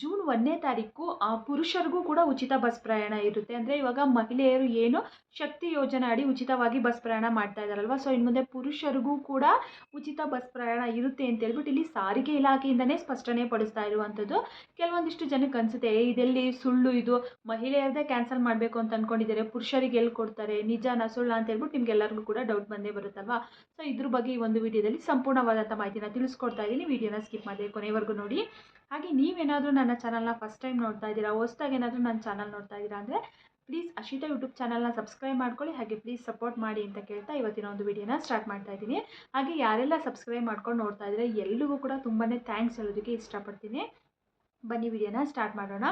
June ಒಂದನೇ ತಾರೀಕು ಪುರುಷರಿಗೂ ಕೂಡ ಉಚಿತ ಬಸ್ ಪ್ರಯಾಣ ಇರುತ್ತೆ. ಅಂದರೆ ಇವಾಗ ಮಹಿಳೆಯರು ಏನು ಶಕ್ತಿ ಯೋಜನೆ ಅಡಿ ಉಚಿತವಾಗಿ ಬಸ್ ಪ್ರಯಾಣ ಮಾಡ್ತಾ ಇದ್ದಾರಲ್ವ? ಸೊ ಇನ್ನು ಮುಂದೆ ಪುರುಷರಿಗೂ ಕೂಡ ಉಚಿತ ಬಸ್ ಪ್ರಯಾಣ ಇರುತ್ತೆ ಅಂತ ಹೇಳ್ಬಿಟ್ಟು ಇಲ್ಲಿ ಸಾರಿಗೆ ಇಲಾಖೆಯಿಂದನೇ ಸ್ಪಷ್ಟನೆ ಪಡಿಸ್ತಾ ಇರುವಂಥದ್ದು. ಕೆಲವೊಂದಿಷ್ಟು ಜನಕ್ಕೆ ಅನಿಸುತ್ತೆ ಇದೆಲ್ಲಿ ಸುಳ್ಳು ಇದು? ಮಹಿಳೆಯರದೇ ಕ್ಯಾನ್ಸಲ್ ಮಾಡಬೇಕು ಅಂತ ಅಂದ್ಕೊಂಡಿದ್ದಾರೆ ಪುರುಷರಿಗೆ ಎಲ್ಲಿ ಕೊಡ್ತಾರೆ? ನಿಜಾನ ಸುಳ್ಳ? ಅಂತ ಹೇಳ್ಬಿಟ್ಟು ನಿಮ್ಗೆಲ್ಲರಿಗೂ ಕೂಡ ಡೌಟ್ ಬಂದೇ ಬರುತ್ತಲ್ವಾ? ಸೊ ಇದ್ರ ಬಗ್ಗೆ ಈ ಒಂದು ವಿಡಿಯೋದಲ್ಲಿ ಸಂಪೂರ್ಣವಾದಂಥ ಮಾಹಿತಿನ ತಿಳಿಸ್ಕೊಡ್ತಾ ಇದ್ದೀನಿ. ವಿಡಿಯೋನ ಸ್ಕಿಪ್ ಮಾಡಿ ಕೊನೆವರೆಗೂ ನೋಡಿ. ಹಾಗೆ ನೀವೇನಾದರೂ ನನ್ನ ಚಾನಲ್ನ ಫಸ್ಟ್ ಟೈಮ್ ನೋಡ್ತಾ ಇದ್ದೀರಾ, ಹೊಸ್ದಾಗಿ ಏನಾದರೂ ನನ್ನ ಚಾನಲ್ ನೋಡ್ತಾ ಇದ್ದೀರಾ ಅಂದರೆ ಪ್ಲೀಸ್ ಅಶಿತಾ ಯೂಟ್ಯೂಬ್ ಚಾನಲ್ನ ಸಬ್ಸ್ಕ್ರೈಬ್ ಮಾಡ್ಕೊಳ್ಳಿ, ಹಾಗೆ ಪ್ಲೀಸ್ ಸಪೋರ್ಟ್ ಮಾಡಿ ಅಂತ ಕೇಳ್ತಾ ಇವತ್ತಿನ ಒಂದು ವಿಡಿಯೋನ ಸ್ಟಾರ್ಟ್ ಮಾಡ್ತಾ ಇದ್ದೀನಿ. ಹಾಗೆ ಯಾರೆಲ್ಲ ಸಬ್ಸ್ಕ್ರೈಬ್ ಮಾಡ್ಕೊಂಡು ನೋಡ್ತಾ ಇದ್ದಾರೆ, ಎಲ್ರಿಗೂ ಕೂಡ ತುಂಬಾ ಥ್ಯಾಂಕ್ಸ್ ಹೇಳೋದಕ್ಕೆ ಇಷ್ಟಪಡ್ತೀನಿ. ಬನ್ನಿ ವಿಡಿಯೋನ ಸ್ಟಾರ್ಟ್ ಮಾಡೋಣ.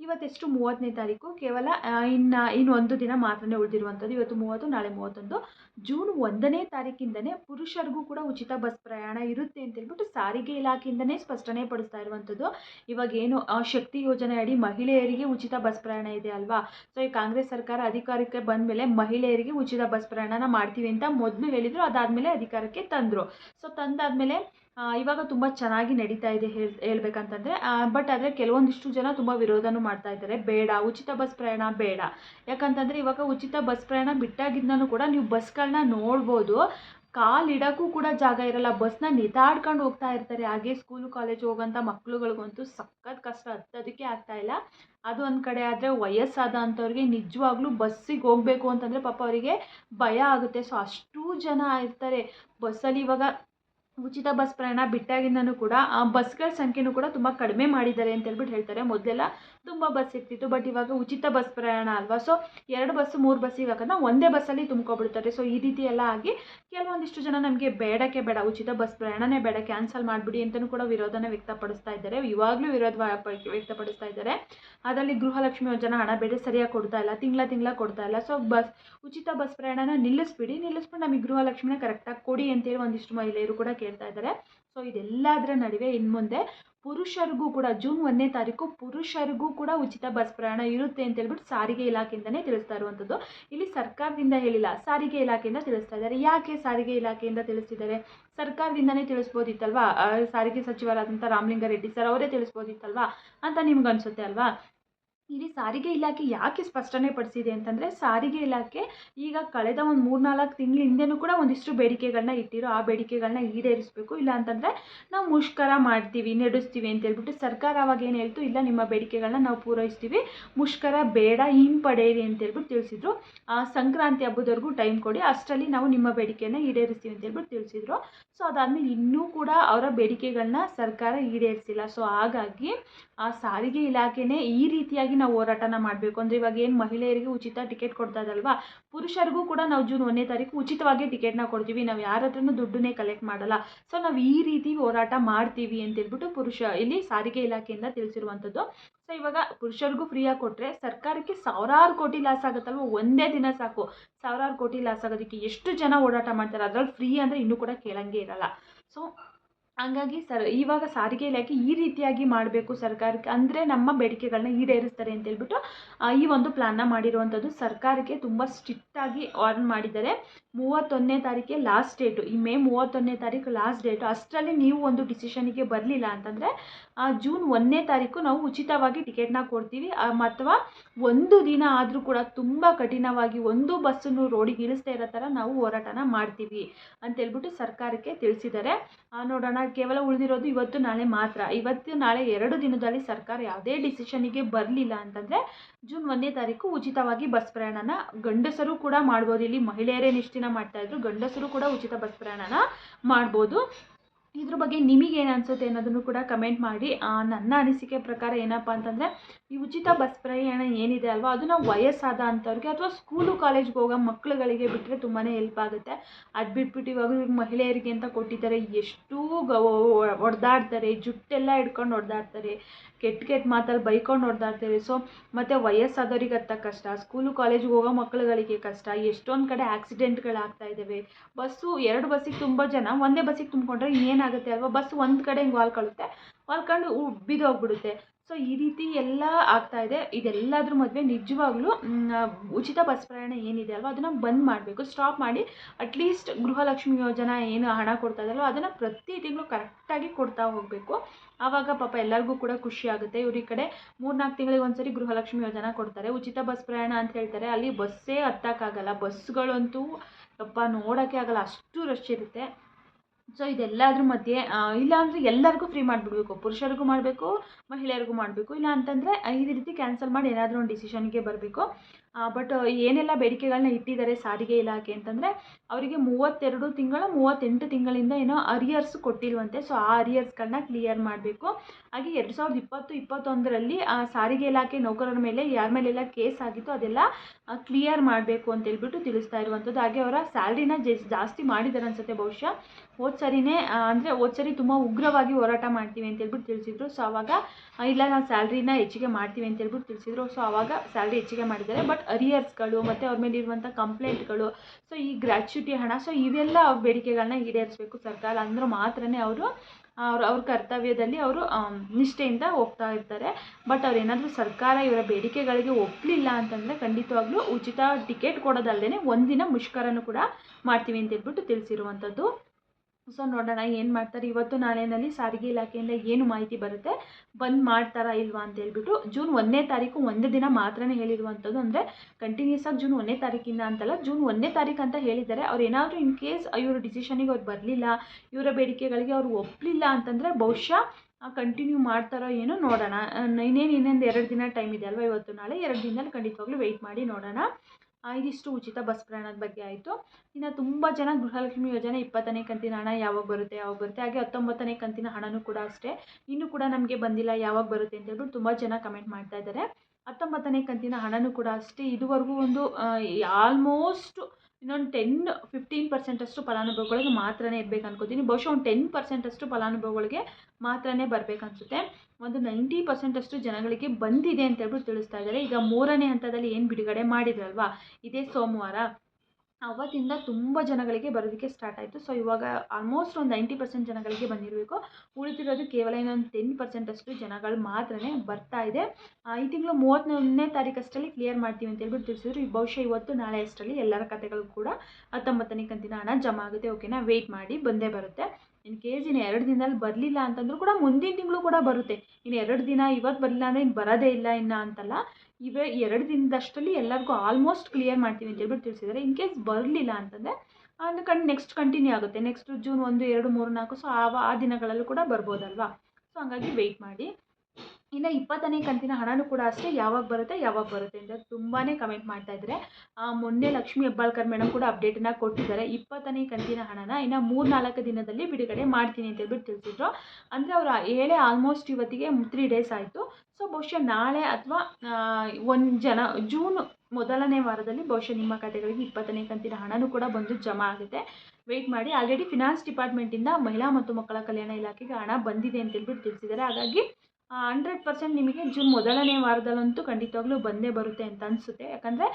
ಇವತ್ತೆಷ್ಟು ಮೂವತ್ತನೇ ತಾರೀಕು? ಕೇವಲ ಇನ್ನು ಇನ್ನು ಒಂದು ದಿನ ಮಾತ್ರನೇ ಉಳಿದಿರುವಂಥದ್ದು. ಇವತ್ತು ಮೂವತ್ತು, ನಾಳೆ ಮೂವತ್ತೊಂದು. ಜೂನ್ ಒಂದನೇ ತಾರೀಕಿಂದನೇ ಪುರುಷರಿಗೂ ಕೂಡ ಉಚಿತ ಬಸ್ ಪ್ರಯಾಣ ಇರುತ್ತೆ ಅಂತ ಹೇಳ್ಬಿಟ್ಟು ಸಾರಿಗೆ ಇಲಾಖೆಯಿಂದನೇ ಸ್ಪಷ್ಟನೆ ಪಡಿಸ್ತಾ ಇರುವಂಥದ್ದು. ಇವಾಗ ಏನು ಶಕ್ತಿ ಯೋಜನೆ ಅಡಿ ಮಹಿಳೆಯರಿಗೆ ಉಚಿತ ಬಸ್ ಪ್ರಯಾಣ ಇದೆ ಅಲ್ವಾ? ಸೊ, ಈ ಕಾಂಗ್ರೆಸ್ ಸರ್ಕಾರ ಅಧಿಕಾರಕ್ಕೆ ಬಂದ ಮೇಲೆ ಮಹಿಳೆಯರಿಗೆ ಉಚಿತ ಬಸ್ ಪ್ರಯಾಣನ ಮಾಡ್ತೀವಿ ಅಂತ ಮೊದಲು ಹೇಳಿದರು. ಅದಾದಮೇಲೆ ಅಧಿಕಾರಕ್ಕೆ ತಂದರು. ಸೊ, ತಂದಾದಮೇಲೆ ಇವಾಗ ತುಂಬ ಚೆನ್ನಾಗಿ ನಡೀತಾ ಇದೆ ಹೇಳ್, ಹೇಳ್ಬೇಕಂತಂದರೆ. ಬಟ್ ಆದರೆ ಕೆಲವೊಂದಿಷ್ಟು ಜನ ತುಂಬ ವಿರೋಧನೂ ಮಾಡ್ತಾ ಇದ್ದಾರೆ. ಬೇಡ, ಉಚಿತ ಬಸ್ ಪ್ರಯಾಣ ಬೇಡ. ಯಾಕಂತಂದರೆ ಇವಾಗ ಉಚಿತ ಬಸ್ ಪ್ರಯಾಣ ಬಿಟ್ಟಾಗಿದ್ದನೂ ಕೂಡ ನೀವು ಬಸ್ಗಳನ್ನ ನೋಡ್ಬೋದು. ಕಾಲಿಡೋಕ್ಕೂ ಕೂಡ ಜಾಗ ಇರಲ್ಲ. ಬಸ್ನ ನಿತಾಡ್ಕೊಂಡು ಹೋಗ್ತಾ ಇರ್ತಾರೆ. ಹಾಗೆ ಸ್ಕೂಲು, ಕಾಲೇಜ್ ಹೋಗೋಂಥ ಮಕ್ಳುಗಳಿಗಂತೂ ಸಖತ್ ಕಷ್ಟ. ಹತ್ತೋದಕ್ಕೆ ಆಗ್ತಾ ಇಲ್ಲ. ಅದು ಒಂದು ಕಡೆ ಆದರೆ ವಯಸ್ಸಾದ ಅಂಥವ್ರಿಗೆ ನಿಜವಾಗ್ಲೂ ಬಸ್ಸಿಗೆ ಹೋಗಬೇಕು ಅಂತಂದರೆ ಪಾಪ ಅವರಿಗೆ ಭಯ ಆಗುತ್ತೆ. ಸೊ ಅಷ್ಟು ಜನ ಇರ್ತಾರೆ. ಬಸ್ಸಲ್ಲಿ ಇವಾಗ ಉಚಿತ ಬಸ್ ಪ್ರಯಾಣ ಬಿಟ್ಟಾಗಿಂದನೂ ಕೂಡ, ಆ ಬಸ್ಗಳ ಸಂಖ್ಯೆನೂ ಕೂಡ ತುಂಬ ಕಡಿಮೆ ಮಾಡಿದ್ದಾರೆ ಅಂತ ಹೇಳ್ಬಿಟ್ಟು ಹೇಳ್ತಾರೆ. ಮೊದಲೆಲ್ಲ ತುಂಬ ಬಸ್ ಇರ್ತಿತ್ತು ಬಟ್ ಇವಾಗ ಉಚಿತ ಬಸ್ ಪ್ರಯಾಣ ಅಲ್ವಾ? ಸೊ ಎರಡು ಬಸ್ಸು ಮೂರು ಬಸ್ ಹಾಕೋದನ್ನ ಒಂದೇ ಬಸ್ಸಲ್ಲಿ ತುಂಬ್ಕೊಬಿಡ್ತಾರೆ. ಸೊ ಈ ರೀತಿ ಎಲ್ಲ ಆಗಿ ಕೆಲವೊಂದಿಷ್ಟು ಜನ ನಮಗೆ ಬೇಡಕ್ಕೆ ಬೇಡ, ಉಚಿತ ಬಸ್ ಪ್ರಯಾಣನೇ ಬೇಡ ಕ್ಯಾನ್ಸಲ್ ಮಾಡಿಬಿಡಿ ಅಂತಲೂ ಕೂಡ ವಿರೋಧನ ವ್ಯಕ್ತಪಡಿಸ್ತಾ ಇದ್ದಾರೆ. ಇವಾಗಲೂ ವಿರೋಧ ವ್ಯಕ್ತಪಡಿಸ್ತಾ ಇದ್ದಾರೆ. ಅದರಲ್ಲಿ ಗೃಹಲಕ್ಷ್ಮಿ ಯೋಜನೆ ಹಣ ಬೇರೆ ಸರಿಯಾಗಿ ಕೊಡ್ತಾ ಇಲ್ಲ, ತಿಂಗಳ ತಿಂಗಳ ಕೊಡ್ತಾ ಇಲ್ಲ. ಸೊ ಬಸ್ ಉಚಿತ ಬಸ್ ಪ್ರಯಾಣನ ನಿಲ್ಲಿಸ್ಬಿಡಿ, ನಿಲ್ಲಿಸ್ಬಿಟ್ಟು ನಮಗೆ ಗೃಹಲಕ್ಷ್ಮಿನ ಕರೆಕ್ಟಾಗಿ ಕೊಡಿ ಅಂತೇಳಿ ಒಂದಿಷ್ಟು ಮಹಿಳೆಯರು ಕೂಡ ಕೇಳ್ತಾ ಇದ್ದಾರೆ. ಸೊ ಇದೆಲ್ಲದರ ನಡುವೆ ಇನ್ನು ಮುಂದೆ ಪುರುಷರಿಗೂ ಕೂಡ ಜೂನ್ ಒಂದನೇ ತಾರೀಕು ಪುರುಷರಿಗೂ ಕೂಡ ಉಚಿತ ಬಸ್ ಪ್ರಯಾಣ ಇರುತ್ತೆ ಅಂತ ಹೇಳ್ಬಿಟ್ಟು ಸಾರಿಗೆ ಇಲಾಖೆಯಿಂದನೇ ತಿಳಿಸ್ತಾ ಇರುವಂಥದ್ದು. ಇಲ್ಲಿ ಸರ್ಕಾರದಿಂದ ಹೇಳಿಲ್ಲ, ಸಾರಿಗೆ ಇಲಾಖೆಯಿಂದ ತಿಳಿಸ್ತಾ ಇದ್ದಾರೆ. ಯಾಕೆ ಸಾರಿಗೆ ಇಲಾಖೆಯಿಂದ ತಿಳಿಸ್ತಿದ್ದಾರೆ? ಸರ್ಕಾರದಿಂದನೇ ತಿಳಿಸ್ಬೋದಿತ್ತಲ್ವಾ? ಸಾರಿಗೆ ಸಚಿವರಾದಂಥ ರಾಮಲಿಂಗಾರೆಡ್ಡಿ ಸರ್ ಅವರೇ ತಿಳಿಸ್ಬೋದಿತ್ತಲ್ವಾ ಅಂತ ನಿಮ್ಗೆ ಅನಿಸುತ್ತೆ ಅಲ್ವಾ? ಇಲ್ಲಿ ಸಾರಿಗೆ ಇಲಾಖೆ ಯಾಕೆ ಸ್ಪಷ್ಟನೆ ಪಡಿಸಿದೆ ಅಂತಂದರೆ ಸಾರಿಗೆ ಇಲಾಖೆ ಈಗ ಕಳೆದ ಒಂದು ಮೂರ್ನಾಲ್ಕು ತಿಂಗಳ ಹಿಂದೆನೂ ಕೂಡ ಒಂದಿಷ್ಟು ಬೇಡಿಕೆಗಳನ್ನ ಇಟ್ಟಿರೋ ಆ ಬೇಡಿಕೆಗಳನ್ನ ಈಡೇರಿಸಬೇಕು. ಇಲ್ಲ ಅಂತಂದರೆ ನಾವು ಮುಷ್ಕರ ಮಾಡ್ತೀವಿ ನಡೆಸ್ತೀವಿ ಅಂತ ಹೇಳ್ಬಿಟ್ಟು ಸರ್ಕಾರ ಅವಾಗ ಏನು ಹೇಳ್ತು? ಇಲ್ಲ ನಿಮ್ಮ ಬೇಡಿಕೆಗಳನ್ನ ನಾವು ಪೂರೈಸ್ತೀವಿ ಮುಷ್ಕರ ಬೇಡ ಹಿಂಪಡೆಯಿರಿ ಅಂತ ಹೇಳ್ಬಿಟ್ಟು ತಿಳಿಸಿದ್ರು. ಆ, ಸಂಕ್ರಾಂತಿ ಹಬ್ಬದವರೆಗೂ ಟೈಮ್ ಕೊಡಿ ಅಷ್ಟರಲ್ಲಿ ನಾವು ನಿಮ್ಮ ಬೇಡಿಕೆಯನ್ನು ಈಡೇರಿಸ್ತೀವಿ ಅಂತ ಹೇಳ್ಬಿಟ್ಟು ತಿಳಿಸಿದ್ರು. ಸೊ ಅದಾದಮೇಲೆ ಇನ್ನೂ ಕೂಡ ಅವರ ಬೇಡಿಕೆಗಳನ್ನ ಸರ್ಕಾರ ಈಡೇರಿಸಿಲ್ಲ. ಸೊ ಹಾಗಾಗಿ ಆ ಸಾರಿಗೆ ಇಲಾಖೆನೇ ಈ ರೀತಿಯಾಗಿ ನಾವು ಹೋರಾಟನ ಮಾಡಬೇಕು. ಅಂದರೆ ಇವಾಗ ಏನು ಮಹಿಳೆಯರಿಗೆ ಉಚಿತ ಟಿಕೆಟ್ ಕೊಡ್ತಾ ಇದಲ್ವಾ ಪುರುಷರಿಗೂ ಕೂಡ ನಾವು ಜೂನ್ ಒಂದನೇ ತಾರೀಕು ಉಚಿತವಾಗಿ ಟಿಕೆಟ್ನ ಕೊಡ್ತೀವಿ. ನಾವು ಯಾರ ಹತ್ರನೂ ದುಡ್ಡನ್ನೇ ಕಲೆಕ್ಟ್ ಮಾಡಲ್ಲ. ಸೊ ನಾವು ಈ ರೀತಿ ಹೋರಾಟ ಮಾಡ್ತೀವಿ ಅಂತ ಹೇಳ್ಬಿಟ್ಟು ಪುರುಷ, ಇಲ್ಲಿ ಸಾರಿಗೆ ಇಲಾಖೆಯಿಂದ ತಿಳಿಸಿರುವಂಥದ್ದು. ಸೊ ಇವಾಗ ಪುರುಷರಿಗೂ ಫ್ರೀಯಾಗಿ ಕೊಟ್ಟರೆ ಸರ್ಕಾರಕ್ಕೆ ಸಾವಿರಾರು ಕೋಟಿ ಲಾಸ್ ಆಗುತ್ತಲ್ವ? ಒಂದೇ ದಿನ ಸಾಕು. ಸಾವಿರಾರು ಕೋಟಿ ಲಾಸ್ ಆಗೋದಕ್ಕೆ ಎಷ್ಟು ಜನ ಓಡಾಟ ಮಾಡ್ತಾರೆ? ಅದರಲ್ಲಿ ಫ್ರೀ ಅಂದರೆ ಇನ್ನೂ ಕೂಡ ಕೇಳಂಗೆ ಇರಲ್ಲ. ಸೊ ಹಂಗಾಗಿ ಸರ್, ಇವಾಗ ಸಾರಿಗೆ ಇಲಾಖೆ ಈ ರೀತಿಯಾಗಿ ಮಾಡಬೇಕು ಸರ್ಕಾರಕ್ಕೆ, ಅಂದರೆ ನಮ್ಮ ಬೇಡಿಕೆಗಳನ್ನ ಈಡೇರಿಸ್ತಾರೆ ಅಂತ ಹೇಳ್ಬಿಟ್ಟು ಈ ಒಂದು ಪ್ಲ್ಯಾನ್ನ ಮಾಡಿರುವಂಥದ್ದು ಸರ್ಕಾರಕ್ಕೆ ತುಂಬ ಸ್ಟ್ರಿಕ್ಟಾಗಿ ವಾರ್ನ್ ಮಾಡಿದ್ದಾರೆ. ಮೂವತ್ತೊಂದನೇ ತಾರೀಕೆ ಲಾಸ್ಟ್ ಡೇಟು ಈ ಮೇ ಮೂವತ್ತೊಂದನೇ ತಾರೀಕು ಲಾಸ್ಟ್ ಡೇಟು ಅಷ್ಟರಲ್ಲಿ ನೀವು ಒಂದು ಡಿಸಿಷನಿಗೆ ಬರಲಿಲ್ಲ ಅಂತಂದರೆ ಜೂನ್ ಒಂದನೇ ತಾರೀಕು ನಾವು ಉಚಿತವಾಗಿ ಟಿಕೆಟ್ನ ಕೊಡ್ತೀವಿ. ಅಥವಾ ಒಂದು ದಿನ ಆದರೂ ಕೂಡ ತುಂಬ ಕಠಿಣವಾಗಿ ಒಂದು ಬಸ್ಸನ್ನು ರೋಡಿಗೆ ಇಳಿಸ್ತಾ ಇರೋ ಥರ ನಾವು ಹೋರಾಟನ ಮಾಡ್ತೀವಿ ಅಂತೇಳ್ಬಿಟ್ಟು ಸರ್ಕಾರಕ್ಕೆ ತಿಳಿಸಿದ್ದಾರೆ. ನೋಡೋಣ ಕೇವಲ ಉಳಿದಿರೋದು ಇವತ್ತು, ನಾಳೆ ಮಾತ್ರ. ಇವತ್ತು, ನಾಳೆ ಎರಡು ದಿನದಲ್ಲಿ ಸರ್ಕಾರ ಯಾವುದೇ ಡಿಸಿಷನಿಗೆ ಬರಲಿಲ್ಲ ಅಂತಂದರೆ ಜೂನ್ ಒಂದನೇ ತಾರೀಕು ಉಚಿತವಾಗಿ ಬಸ್ ಪ್ರಯಾಣನ ಗಂಡಸರು ಕೂಡ ಮಾಡ್ಬೋದು. ಇಲ್ಲಿ ಮಹಿಳೆಯರೇ ನಿಷ್ಠಿನ ಮಾಡ್ತಾಯಿದ್ರು ಗಂಡಸರು ಕೂಡ ಉಚಿತ ಬಸ್ ಪ್ರಯಾಣನ ಮಾಡ್ಬೋದು. ಇದ್ರ ಬಗ್ಗೆ ನಿಮಗೇನು ಅನಿಸುತ್ತೆ ಅನ್ನೋದನ್ನು ಕೂಡ ಕಮೆಂಟ್ ಮಾಡಿ. ನನ್ನ ಅನಿಸಿಕೆ ಪ್ರಕಾರ ಏನಪ್ಪ ಅಂತಂದರೆ, ಈ ಉಚಿತ ಬಸ್ ಪ್ರಯಾಣ ಏನಿದೆ ಅಲ್ವಾ, ಅದು ನಾವು ವಯಸ್ಸಾದ ಅಂಥವ್ರಿಗೆ ಅಥವಾ ಸ್ಕೂಲು ಕಾಲೇಜ್ಗೆ ಹೋಗೋ ಮಕ್ಕಳುಗಳಿಗೆ ಬಿಟ್ಟರೆ ತುಂಬಾ ಹೆಲ್ಪ್ ಆಗುತ್ತೆ. ಅದು ಬಿಟ್ಬಿಟ್ಟು ಇವಾಗ ಮಹಿಳೆಯರಿಗೆ ಅಂತ ಕೊಟ್ಟಿದ್ದಾರೆ, ಎಷ್ಟು ಗವ ಹೊಡೆದಾಡ್ತಾರೆ ಜುಟ್ಟೆಲ್ಲ ಹಿಡ್ಕೊಂಡು ಹೊಡೆದಾಡ್ತಾರೆ ಕೆಟ್ಟ ಕೆಟ್ಟ ಮಾತಲ್ಲಿ ಬೈಕೊಂಡು ಹೊಡೆದಾಡ್ತಾರೆ ಸೊ ಮತ್ತು ವಯಸ್ಸಾದವ್ರಿಗೆ ಅತ್ತ ಕಷ್ಟ ಸ್ಕೂಲು ಕಾಲೇಜ್ಗೆ ಹೋಗೋ ಮಕ್ಕಳುಗಳಿಗೆ ಕಷ್ಟ, ಎಷ್ಟೊಂದು ಕಡೆ ಆಕ್ಸಿಡೆಂಟ್ಗಳಾಗ್ತಾ ಇದ್ದಾವೆ ಬಸ್ಸು, ಎರಡು ಬಸ್ಸಿಗೆ ತುಂಬ ಜನ, ಒಂದೇ ಬಸ್ಸಿಗೆ ತುಂಬಿಕೊಂಡ್ರೆ ಏನಾಗುತ್ತೆ ಅಲ್ವಾ? ಬಸ್ ಒಂದು ಕಡೆ ಹಿಂಗೆ ವಾಲ್ಕೊಳ್ಳುತ್ತೆ ವಾಲ್ಕೊಂಡು ಬಿದ್ದೋಗ್ಬಿಡುತ್ತೆ. ಸೊ ಈ ರೀತಿ ಎಲ್ಲ ಆಗ್ತಾ ಇದೆ. ಇದೆಲ್ಲದ್ರ ಮದುವೆ ನಿಜವಾಗ್ಲೂ ಉಚಿತ ಬಸ್ ಪ್ರಯಾಣ ಏನಿದೆ ಅಲ್ವಾ? ಅದನ್ನು ಬಂದ್ ಮಾಡಬೇಕು. ಸ್ಟಾಪ್ ಮಾಡಿ ಅಟ್ಲೀಸ್ಟ್ ಗೃಹಲಕ್ಷ್ಮಿ ಯೋಜನಾ ಏನು ಹಣ ಕೊಡ್ತಾ ಇದೆಯಲ್ವ ಅದನ್ನು ಪ್ರತಿ ತಿಂಗಳು ಕರೆಕ್ಟಾಗಿ ಕೊಡ್ತಾ ಹೋಗಬೇಕು. ಆವಾಗ ಪಾಪ ಎಲ್ಲರಿಗೂ ಕೂಡ ಖುಷಿ ಆಗುತ್ತೆ. ಇವ್ರ ಈ ಕಡೆ ಮೂರ್ನಾಲ್ಕು ತಿಂಗಳಿಗೆ ಒಂದ್ಸರಿ ಗೃಹಲಕ್ಷ್ಮಿ ಯೋಜನಾ ಕೊಡ್ತಾರೆ. ಉಚಿತ ಬಸ್ ಪ್ರಯಾಣ ಅಂತ ಹೇಳ್ತಾರೆ. ಅಲ್ಲಿ ಬಸ್ಸೇ ಹತ್ತಕ್ಕಾಗಲ್ಲ. ಬಸ್ಗಳಂತೂ ಯಪ್ಪ ನೋಡೋಕ್ಕೆ ಆಗಲ್ಲ. ಅಷ್ಟು ರಶ್ ಇರುತ್ತೆ. ಸೊ ಇದೆಲ್ಲದ್ರ ಮಧ್ಯೆ ಇಲ್ಲಾಂದರೆ ಎಲ್ಲರಿಗೂ ಫ್ರೀ ಮಾಡಿಬಿಡ್ಬೇಕು. ಪುರುಷರಿಗೂ ಮಾಡಬೇಕು, ಮಹಿಳೆಯರಿಗೂ ಮಾಡಬೇಕು. ಇಲ್ಲ ಅಂತಂದರೆ ಈ ರೀತಿ ಕ್ಯಾನ್ಸಲ್ ಮಾಡಿ ಏನಾದರೂ ಒಂದು ಡಿಸಿಷನ್ಗೆ ಬರಬೇಕು. ಬಟ್ ಏನೆಲ್ಲ ಬೇಡಿಕೆಗಳನ್ನ ಇಟ್ಟಿದ್ದಾರೆ ಸಾರಿಗೆ ಇಲಾಖೆ ಅಂತಂದರೆ, ಅವರಿಗೆ ಮೂವತ್ತೆರಡು ತಿಂಗಳ, ಮೂವತ್ತೆಂಟು ತಿಂಗಳಿಂದ ಏನೋ ಅರಿಯರ್ಸ್ ಕೊಟ್ಟಿಲ್ವಂತೆ ಸೊ ಆ ಅರಿಯರ್ಸ್ಗಳನ್ನ ಕ್ಲಿಯರ್ ಮಾಡಬೇಕು. ಹಾಗೆ ಎರಡು ಸಾವಿರದ ಇಪ್ಪತ್ತು, ಇಪ್ಪತ್ತೊಂದರಲ್ಲಿ ಸಾರಿಗೆ ಇಲಾಖೆ ನೌಕರರ ಮೇಲೆ ಯಾರ ಮೇಲೆಲ್ಲ ಕೇಸ್ ಆಗಿತ್ತು ಅದೆಲ್ಲ ಕ್ಲಿಯರ್ ಮಾಡಬೇಕು ಅಂತ ಹೇಳ್ಬಿಟ್ಟು ತಿಳಿಸ್ತಾ ಇರುವಂಥದ್ದು. ಹಾಗೆ ಅವರ ಸ್ಯಾಲ್ರಿನ ಜಾಸ್ತಿ ಮಾಡಿದ್ದಾರೆ ಅನ್ಸುತ್ತೆ ಬಹುಶಃ. ಹೋದ ಸರಿನೇ ಅಂದರೆ ಹೋದ ಸರಿ ತುಂಬ ಉಗ್ರವಾಗಿ ಹೋರಾಟ ಮಾಡ್ತೀವಿ ಅಂತ ಹೇಳ್ಬಿಟ್ಟು ತಿಳಿಸಿದ್ರು. ಸೊ ಅವಾಗ ಇಲ್ಲ ನಾವು ಸ್ಯಾಲ್ರಿನ ಹೆಚ್ಚಿಗೆ ಮಾಡ್ತೀವಿ ಅಂತ ಹೇಳ್ಬಿಟ್ಟು ತಿಳಿಸಿದ್ರು. ಸೊ ಅವಾಗ ಸ್ಯಾಲ್ರಿ ಹೆಚ್ಚಿಗೆ ಮಾಡಿದ್ದಾರೆ. ಬಟ್ ಅರಿಯರ್ಸ್ಗಳು ಮತ್ತು ಅವ್ರ ಮೇಲೆ ಇರುವಂಥ ಕಂಪ್ಲೇಂಟ್ಗಳು ಸೊ ಈ ಗ್ರ್ಯಾಚ್ಯುಟಿ ಹಣ ಸೊ ಇವೆಲ್ಲ ಅವ್ರ ಬೇಡಿಕೆಗಳನ್ನ ಈಡೇರಿಸಬೇಕು ಸರ್ಕಾರ ಅಂದ್ರೆ ಮಾತ್ರನೇ ಅವರು, ಅವ್ರ ಅವ್ರ ಕರ್ತವ್ಯದಲ್ಲಿ ಅವರು ನಿಷ್ಠೆಯಿಂದ ಹೋಗ್ತಾ ಇರ್ತಾರೆ. ಬಟ್ ಅವ್ರು ಏನಾದರೂ ಸರ್ಕಾರ ಇವರ ಬೇಡಿಕೆಗಳಿಗೆ ಒಪ್ಪಲಿಲ್ಲ ಅಂತಂದರೆ ಖಂಡಿತವಾಗ್ಲೂ ಉಚಿತ ಟಿಕೆಟ್ ಕೊಡೋದಲ್ಲದೇ ಒಂದಿನ ಮುಷ್ಕರನೂ ಕೂಡ ಮಾಡ್ತೀವಿ ಅಂತ ಹೇಳ್ಬಿಟ್ಟು ತಿಳಿಸಿರುವಂಥದ್ದು ಸೊ ನೋಡೋಣ ಏನು ಮಾಡ್ತಾರೆ. ಇವತ್ತು ನಾಳೆನಲ್ಲಿ ಸಾರಿಗೆ ಇಲಾಖೆಯಿಂದ ಏನು ಮಾಹಿತಿ ಬರುತ್ತೆ? ಬಂದ್ ಮಾಡ್ತಾರಾ ಇಲ್ವಾ ಅಂತ ಹೇಳ್ಬಿಟ್ಟು ಜೂನ್ ಒಂದನೇ ತಾರೀಕು ಒಂದೇ ದಿನ ಮಾತ್ರನೇ ಹೇಳಿರುವಂಥದ್ದು. ಅಂದರೆ ಕಂಟಿನ್ಯೂಸ್ ಆಗಿ ಜೂನ್ ಒಂದನೇ ತಾರೀಕಿಂದ ಅಂತಲ್ಲ, ಜೂನ್ ಒಂದನೇ ತಾರೀಕು ಅಂತ ಹೇಳಿದ್ದಾರೆ ಅವ್ರು ಏನಾದರೂ ಇನ್ ಕೇಸ್ ಇವ್ರ ಡಿಸಿಷನಿಗೆ ಅವ್ರು ಬರಲಿಲ್ಲ, ಇವರ ಬೇಡಿಕೆಗಳಿಗೆ ಅವರು ಒಪ್ಪಲಿಲ್ಲ ಅಂತಂದರೆ ಬಹುಶಃ ಕಂಟಿನ್ಯೂ ಮಾಡ್ತಾರೋ ಏನೋ ನೋಡೋಣ. ಇನ್ನೇನು ಇನ್ನೊಂದು ಎರಡು ದಿನ ಟೈಮ್ ಇದೆ ಅಲ್ವಾ ಇವತ್ತು ನಾಳೆ? ಎರಡು ದಿನದಲ್ಲಿ ಖಂಡಿತವಾಗ್ಲೂ ವೆಯ್ಟ್ ಮಾಡಿ ನೋಡೋಣ. ಇದಿಷ್ಟು ಉಚಿತ ಬಸ್ ಪ್ರಯಾಣದ ಬಗ್ಗೆ ಆಯಿತು. ಇನ್ನು ತುಂಬ ಜನ ಗೃಹಲಕ್ಷ್ಮಿ ಯೋಜನೆ ಇಪ್ಪತ್ತನೇ ಕಂತಿನ ಹಣ ಯಾವಾಗ ಬರುತ್ತೆ ಯಾವಾಗ ಬರುತ್ತೆ? ಹಾಗೆ ಹತ್ತೊಂಬತ್ತನೇ ಕಂತಿನ ಹಣನೂ ಕೂಡ ಅಷ್ಟೇ. ಇನ್ನೂ ಕೂಡ ನಮಗೆ ಬಂದಿಲ್ಲ, ಯಾವಾಗ ಬರುತ್ತೆ ಅಂತ ಹೇಳ್ಬಿಟ್ಟು ತುಂಬ ಜನ ಕಮೆಂಟ್ ಮಾಡ್ತಾ ಇದ್ದಾರೆ. ಹತ್ತೊಂಬತ್ತನೇ ಕಂತಿನ ಹಣನೂ ಕೂಡ ಅಷ್ಟೇ. ಇದುವರೆಗೂ ಒಂದು ಆಲ್ಮೋಸ್ಟ್ ಇನ್ನೊಂದು ಟೆನ್ ಫಿಫ್ಟೀನ್ ಪರ್ಸೆಂಟಷ್ಟು ಫಲಾನುಭವಿಗಳಿಗೆ ಮಾತ್ರನೇ ಇರಬೇಕು ಅನ್ಕೋತೀನಿ. ಬಹುಶಃ ಒಂದು ಟೆನ್ ಪರ್ಸೆಂಟಷ್ಟು ಫಲಾನುಭವಿಗಳಿಗೆ ಮಾತ್ರನೇ ಬರಬೇಕನ್ಸುತ್ತೆ ಒಂದು ನೈಂಟಿ ಪರ್ಸೆಂಟಷ್ಟು ಜನಗಳಿಗೆ ಬಂದಿದೆ ಅಂತ ಹೇಳ್ಬಿಟ್ಟು ತಿಳಿಸ್ತಾ ಇದ್ದಾರೆ. ಈಗ ಮೂರನೇ ಹಂತದಲ್ಲಿ ಏನು ಬಿಡುಗಡೆ ಮಾಡಿದ್ರಲ್ವಾ? ಇದೇ ಸೋಮವಾರ. ಅವತ್ತಿಂದ ತುಂಬ ಜನಗಳಿಗೆ ಬರೋದಕ್ಕೆ ಸ್ಟಾರ್ಟ್ ಆಯಿತು. ಸೊ ಇವಾಗ ಆಲ್ಮೋಸ್ಟ್ ಒಂದು ನೈಂಟಿ ಪರ್ಸೆಂಟ್ ಜನಗಳಿಗೆ ಬಂದಿರಬೇಕು. ಉಳಿದಿರೋದು ಕೇವಲ ಇನ್ನೊಂದು ಟೆನ್ ಪರ್ಸೆಂಟಷ್ಟು ಜನಗಳು ಮಾತ್ರನೇ ಬರ್ತಾ ಇದೆ. ಈ ತಿಂಗಳು ಮೂವತ್ತೊಂದನೇ ತಾರೀಕಷ್ಟರಲ್ಲಿ ಕ್ಲಿಯರ್ ಮಾಡ್ತೀವಿ ಅಂತ ಹೇಳ್ಬಿಟ್ಟು ತಿಳಿಸಿದ್ರು. ಈ ಬಹುಶಃ ಇವತ್ತು ನಾಳೆ ಅಷ್ಟರಲ್ಲಿ ಎಲ್ಲರ ಕತೆಗಳು ಕೂಡ ಹತ್ತೊಂಬತ್ತನೇ ಕಂತಿನ ಹಣ ಜಮಾ ಆಗುತ್ತೆ. ಓಕೆನಾ ವೆಯ್ಟ್ ಮಾಡಿ ಬಂದೇ ಬರುತ್ತೆ. ಇನ್ ಕೇಸ್ ಇನ್ನು ಎರಡು ದಿನದಲ್ಲಿ ಬರಲಿಲ್ಲ ಅಂತಂದ್ರೂ ಕೂಡ ಮುಂದಿನ ತಿಂಗಳು ಕೂಡ ಬರುತ್ತೆ. ಇನ್ನು ಎರಡು ದಿನ ಇವತ್ತು ಬರಲಿಲ್ಲ ಅಂದರೆ ಇನ್ನು ಬರೋದೇ ಇಲ್ಲ ಇನ್ನು ಅಂತಲ್ಲ. ಇವೇ ಎರಡು ದಿನದಷ್ಟರಲ್ಲಿ ಎಲ್ಲರಿಗೂ ಆಲ್ಮೋಸ್ಟ್ ಕ್ಲಿಯರ್ ಮಾಡ್ತೀವಿ ಅಂತ ಹೇಳ್ಬಿಟ್ಟು ತಿಳಿಸಿದ್ದಾರೆ. ಇನ್ ಕೇಸ್ ಬರಲಿಲ್ಲ ಅಂತಂದರೆ ಅದು ಕಣ್ ನೆಕ್ಸ್ಟ್ ಕಂಟಿನ್ಯೂ ಆಗುತ್ತೆ. ನೆಕ್ಸ್ಟ್ ಜೂನ್ ಒಂದು, ಎರಡು, ಮೂರು, ನಾಲ್ಕು ಸೊ ಆ ಆ ದಿನಗಳಲ್ಲೂ ಕೂಡ ಬರ್ಬೋದಲ್ವಾ? ಸೊ ಹಂಗಾಗಿ ವೆಯ್ಟ್ ಮಾಡಿ. ಇನ್ನು ಇಪ್ಪತ್ತನೇ ಕಂತಿನ ಹಣನೂ ಕೂಡ ಅಷ್ಟೇ, ಯಾವಾಗ ಬರುತ್ತೆ ಯಾವಾಗ ಬರುತ್ತೆ ಅಂತ ತುಂಬಾ ಕಮೆಂಟ್ ಮಾಡ್ತಾ ಇದ್ದಾರೆ. ಮೊನ್ನೆ ಲಕ್ಷ್ಮಿ ಹೆಬ್ಬಾಳ್ಕರ್ ಮೇಡಮ್ ಕೂಡ ಅಪ್ಡೇಟನ್ನು ಕೊಟ್ಟಿದ್ದಾರೆ. ಇಪ್ಪತ್ತನೇ ಕಂತಿನ ಹಣನ ಇನ್ನು ಮೂರು ನಾಲ್ಕು ದಿನದಲ್ಲಿ ಬಿಡುಗಡೆ ಮಾಡ್ತೀನಿ ಅಂತ ಹೇಳ್ಬಿಟ್ಟು ತಿಳಿಸಿದ್ರು. ಅಂದರೆ ಅವರು ಹೇಳೇ ಆಲ್ಮೋಸ್ಟ್ ಇವತ್ತಿಗೆ ತ್ರೀ ಡೇಸ್ ಆಯಿತು. ಸೊ ಬಹುಶಃ ನಾಳೆ ಅಥವಾ ಒಂದು ಜನ ಜೂನ್ ಮೊದಲನೇ ವಾರದಲ್ಲಿ ಬಹುಶಃ ನಿಮ್ಮ ಖಾತೆಗಳಿಗೆ ಇಪ್ಪತ್ತನೇ ಕಂತಿನ ಹಣನೂ ಕೂಡ ಬಂದು ಜಮಾ ಆಗುತ್ತೆ. ವೆಯ್ಟ್ ಮಾಡಿ. ಆಲ್ರೆಡಿ ಫಿನಾನ್ಸ್ ಡಿಪಾರ್ಟ್ಮೆಂಟಿಂದ ಮಹಿಳಾ ಮತ್ತು ಮಕ್ಕಳ ಕಲ್ಯಾಣ ಇಲಾಖೆಗೆ ಹಣ ಬಂದಿದೆ ಅಂತ ಹೇಳ್ಬಿಟ್ಟು ತಿಳಿಸಿದ್ದಾರೆ. ಹಾಗಾಗಿ ಹಂಡ್ರೆಡ್ ಪರ್ಸೆಂಟ್ ನಿಮಗೆ ಜೂನ್ ಮೊದಲನೇ ವಾರದಲ್ಲಂತೂ ಖಂಡಿತವಾಗ್ಲೂ ಬಂದೇ ಬರುತ್ತೆ ಅಂತ ಅನಿಸುತ್ತೆ. ಯಾಕಂದರೆ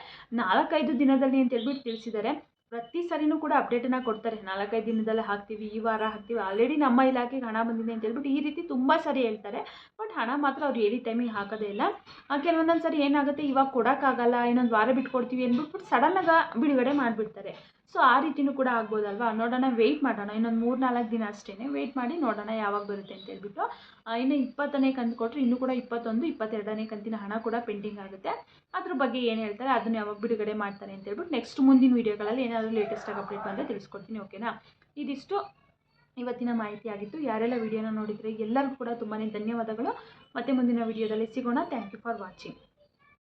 ನಾಲ್ಕೈದು ದಿನದಲ್ಲಿ ಅಂತ ಹೇಳ್ಬಿಟ್ಟು ತಿಳಿಸಿದ್ದಾರೆ. ಪ್ರತಿ ಸರಿನೂ ಕೂಡ ಅಪ್ಡೇಟನ್ನು ಕೊಡ್ತಾರೆ. ನಾಲ್ಕೈದು ದಿನದಲ್ಲೇ ಹಾಕ್ತೀವಿ, ಈ ವಾರ ಹಾಕ್ತೀವಿ. ಆಲ್ರೆಡಿ ನಮ್ಮ ಇಲಾಖೆಗೆ ಹಣ ಬಂದಿದೆ ಅಂತ ಹೇಳ್ಬಿಟ್ಟು ಈ ರೀತಿ ತುಂಬ ಸರಿ ಹೇಳ್ತಾರೆ. ಬಟ್ ಹಣ ಮಾತ್ರ ಅವ್ರು ಹೇಳಿದ ಟೈಮಿಗೆ ಹಾಕೋದೇ ಇಲ್ಲ. ಕೆಲವೊಂದೊಂದು ಸರಿ ಏನಾಗುತ್ತೆ, ಇವಾಗ ಕೊಡೋಕ್ಕಾಗಲ್ಲ, ಇನ್ನೊಂದು ವಾರ ಬಿಟ್ಟು ಕೊಡ್ತೀವಿ ಅಂದ್ಬಿಟ್ಟು ಸಡನ್ನಾಗಿ ಬಿಡುಗಡೆ ಮಾಡಿಬಿಡ್ತಾರೆ. ಸೊ ಆ ರೀತಿಯೂ ಕೂಡ ಆಗ್ಬೋದಲ್ವಾ? ನೋಡೋಣ ವೆಯ್ಟ್ ಮಾಡೋಣ. ಇನ್ನೊಂದು ಮೂರು ನಾಲ್ಕು ದಿನ ಅಷ್ಟೇ ವೆಯ್ಟ್ ಮಾಡಿ ನೋಡೋಣ ಯಾವಾಗ ಬರುತ್ತೆ ಅಂತ ಹೇಳ್ಬಿಟ್ಟು. ಇನ್ನು ಇಪ್ಪತ್ತನೇ ಕಂತು ಕೊಟ್ಟರೆ ಇನ್ನೂ ಕೂಡ ಇಪ್ಪತ್ತೊಂದು, ಇಪ್ಪತ್ತೆರಡನೇ ಕಂತಿನ ಹಣ ಕೂಡ ಪೆಂಡಿಂಗ್ ಆಗುತ್ತೆ. ಅದ್ರ ಬಗ್ಗೆ ಏನು ಹೇಳ್ತಾರೆ ಅದನ್ನು ಯಾವಾಗ ಬಿಡುಗಡೆ ಮಾಡ್ತಾರೆ ಅಂತ ಹೇಳ್ಬಿಟ್ಟು ನೆಕ್ಸ್ಟ್ ಮುಂದಿನ ವೀಡಿಯೋಗಳಲ್ಲಿ ಏನಾದರೂ ಲೇಟೆಸ್ಟಾಗಿ ಅಪ್ಡೇಟ್ ಬಂದರೆ ತಿಳಿಸ್ಕೊಡ್ತೀನಿ ಓಕೆನಾ ಇದಿಷ್ಟು. ಇವತ್ತಿನ ಮಾಹಿತಿ ಆಗಿತ್ತು. ಯಾರೆಲ್ಲ ವಿಡಿಯೋನ ನೋಡಿದರೆ ಎಲ್ಲರಿಗೂ ಕೂಡ ತುಂಬಾ ಧನ್ಯವಾದಗಳು. ಮತ್ತೆ ಮುಂದಿನ ವಿಡಿಯೋದಲ್ಲಿ ಸಿಗೋಣ. Thank you for watching